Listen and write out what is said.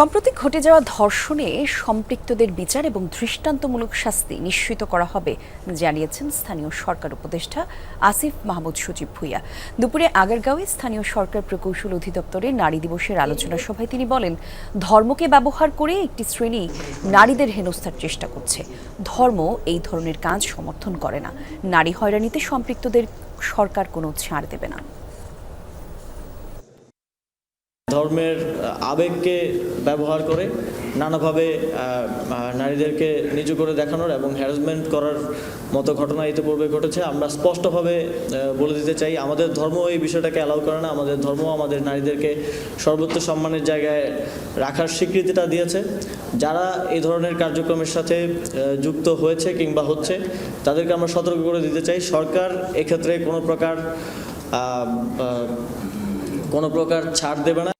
সম্প্রতি ঘটে যাওয়া ধর্ষণে সম্পৃক্তদের বিচার এবং দৃষ্টান্তমূলক শাস্তি নিশ্চিত করা হবে, জানিয়েছেন স্থানীয় সরকার উপদেষ্টা আসিফ মাহমুদ সচিব ভুইয়া। দুপুরে আগারগাঁওয়ে স্থানীয় সরকার প্রকৌশল অধিদপ্তরে নারী দিবসের আলোচনা সভায় তিনি বলেন, ধর্মকে ব্যবহার করে একটি শ্রেণি নারীদের হেনস্থার চেষ্টা করছে। ধর্ম এই ধরনের কাজ সমর্থন করে না। নারী হয়রানিতে সম্পৃক্তদের সরকার কোনো ছাড় দেবে না। ধর্মের আবেগকে ব্যবহার করে নানাভাবে নারীদেরকে নিচু করে দেখানোর এবং হ্যারাসমেন্ট করার মতো ঘটনা ইতিপূর্বে ঘটেছে। আমরা স্পষ্টভাবে বলে দিতে চাই, আমাদের ধর্ম এই বিষয়টাকে অ্যালাউ করে না। আমাদের ধর্ম আমাদের নারীদেরকে সর্বোচ্চ সম্মানের জায়গায় রাখার স্বীকৃতিটা দিয়েছে। যারা এই ধরনের কার্যক্রমের সাথে যুক্ত হয়েছে কিংবা হচ্ছে, তাদেরকে আমরা সতর্ক করে দিতে চাই। সরকার এক্ষেত্রে কোনো প্রকার কোনো প্রকার ছাড় দেবে না।